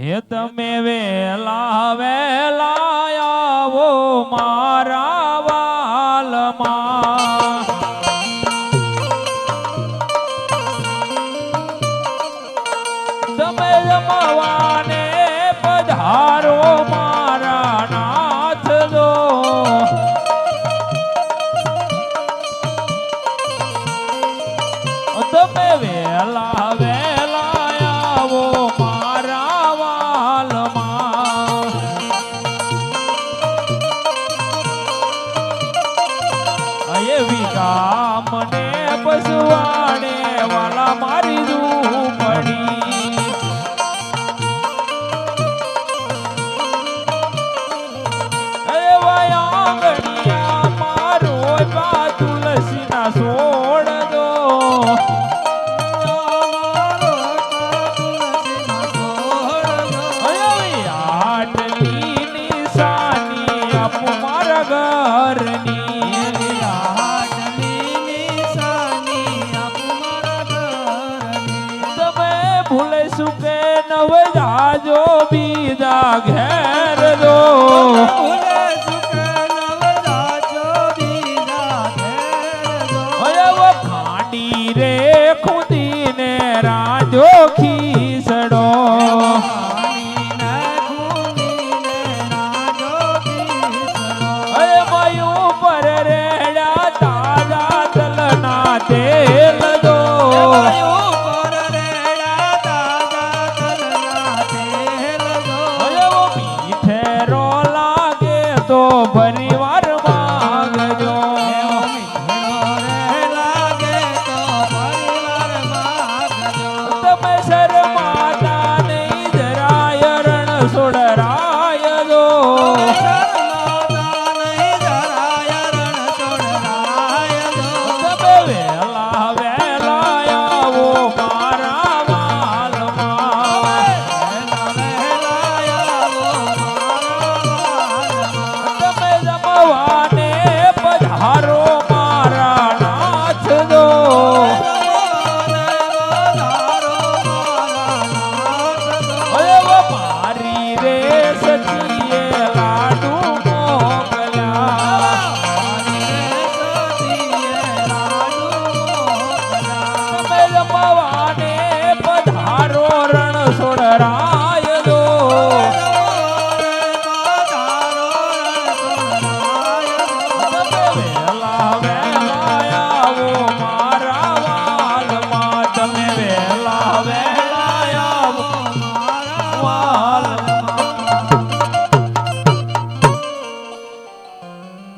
હે તમે one. de そうだ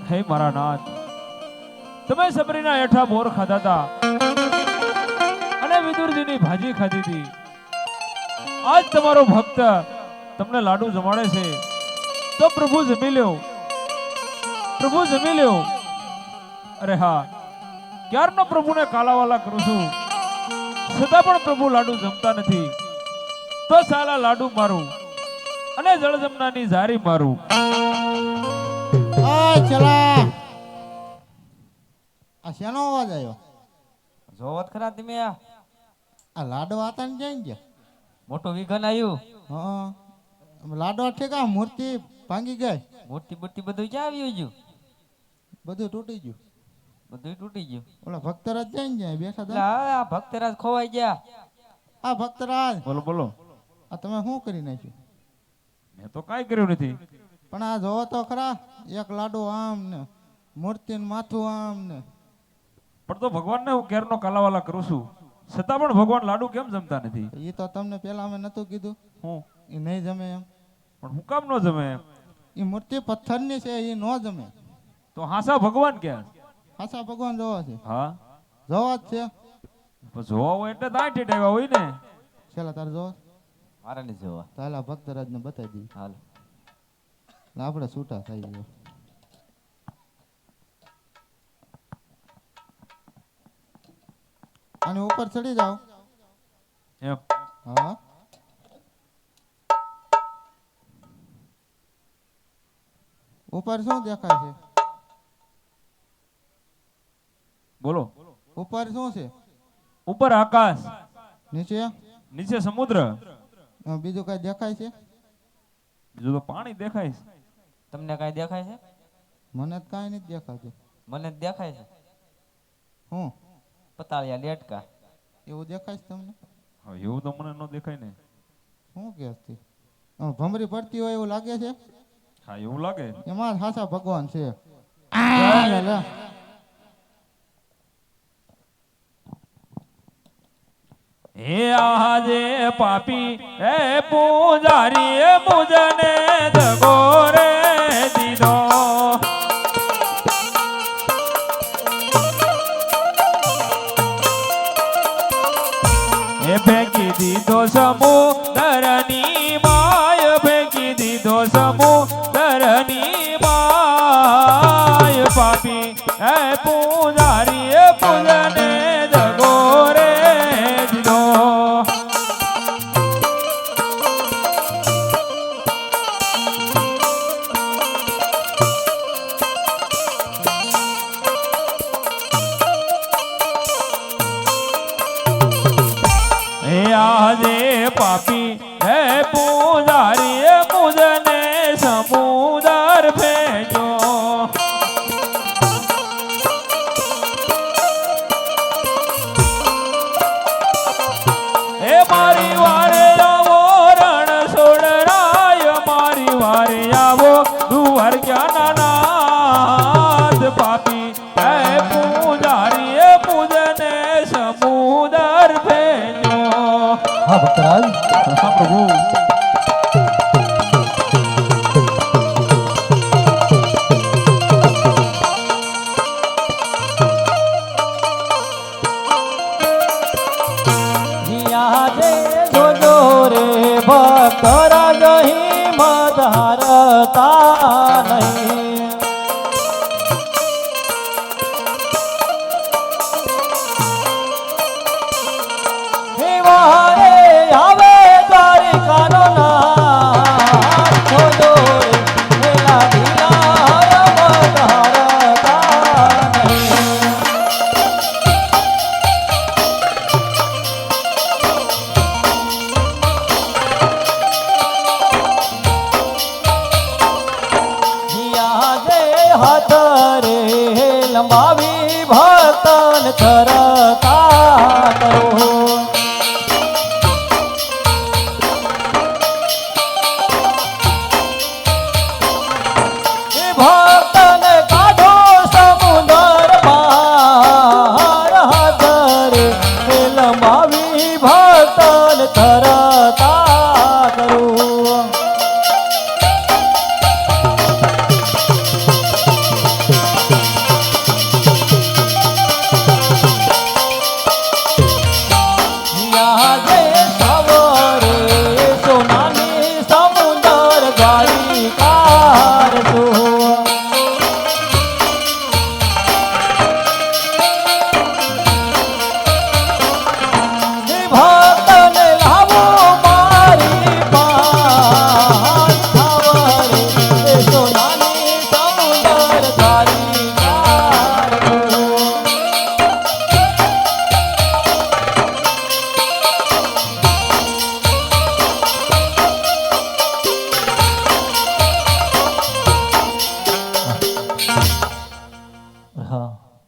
હે મારા નાથ, તમે સબરીના હેઠા બોર ખાધા હતા અને વિદુરજીની ભાજી ખાધી હતી આજ તમારો ભક્ત તમને લાડુ જમાડે છે. તો પ્રભુ જમી લ્યો. પ્રભુ જમી લ્યો. અરે હા, ક્યારનો પ્રભુને કાલાવાલા કરું છું? છતાં પણ પ્રભુ લાડુ જમતા નથી. તો સાલા લાડુ મારું અને જળજમનાની ઝારી મારું. આ શેનો અવાજ આવ્યો? જોવત ખરા તમે આ. લાડવા હતા ને જઈને ગયા? મોટું વિઘન આવ્યું. હા. લાડવા ઠેકા મૂર્તિ ભાંગી ગઈ મૂર્તિ બૂર્તિ બધું ક્યાં આવ્યું ગયું? બધું તૂટી ગયું. બધું તૂટી ગયું. ઓલા ભક્તરાજ જઈને ગયા? બેઠા હતા? આ ભક્તરાજ ખોવાઈ ગયા. આ ભક્તરાજ. બોલો બોલો. આ તમે શું કરી નાખ્યું? મેં તો કાંઈ કર્યું નથી. પણ આ જોવો તો ખરા એક લાડુ આમ ને મૂર્તિ માથું આમ ને. પણ તો ભગવાનને હું કેરનો કાલાવાલા કરું છું. છતાં પણ ભગવાન લાડુ કેમ જમતા નથી? એ તો તમને પેલા અમે નતું કીધું. હું? એ નહીં જમે એમ. પણ હું કામ ન જમે એમ? એ મૂર્તિ પથ્થરની છે એ ન જમે. તો હાસા ભગવાન કે? હાસા ભગવાન જોવા છે. હા? જોવા જ છે. જોવા હોય એટલે દાંઠ ટેટાવ્યા હોય ને. છેલ્લા તારે જોવા? મારે નહીં જોવા. તાલા ભક્તરાજ ને ભક્તરાજને બતાવી દઈએ. હાલ. આપણે છૂટા થઈ ગયો. અને ઉપર ચડી જાઓ. હા. ઉપર શું દેખાય છે? બોલો. ઉપર શું છે? ઉપર આકાશ. નીચે? નીચે સમુદ્ર. બીજું કઈ દેખાય છે? બીજું તો પાણી દેખાય છે. તમને કાંઈ દેખાય છે? મને તો કાંઈ નથી દેખાતું. મને જ દેખાય છે? હું? પતાળિયા લેટકા. એવું દેખાય છે તમને? હા એવું તો મને ન દેખાય ને. શું કે છે ભમરી પડતી હોય એવું લાગે છે? હા એવું લાગે? એમાં સાચા ભગવાન છે. લે, લે. હે આજે પાપી હે પૂજારી એ મુજને દગો હે પૂજારી પૂજને દગો રે હે આજે પાપી સમુદર ભેજો હા ભક્તરાજ. હા પ્રભુ આજે જોજો રે ભક્તરાજ હિંમત હારતા આજે હાથ રે લંબાવી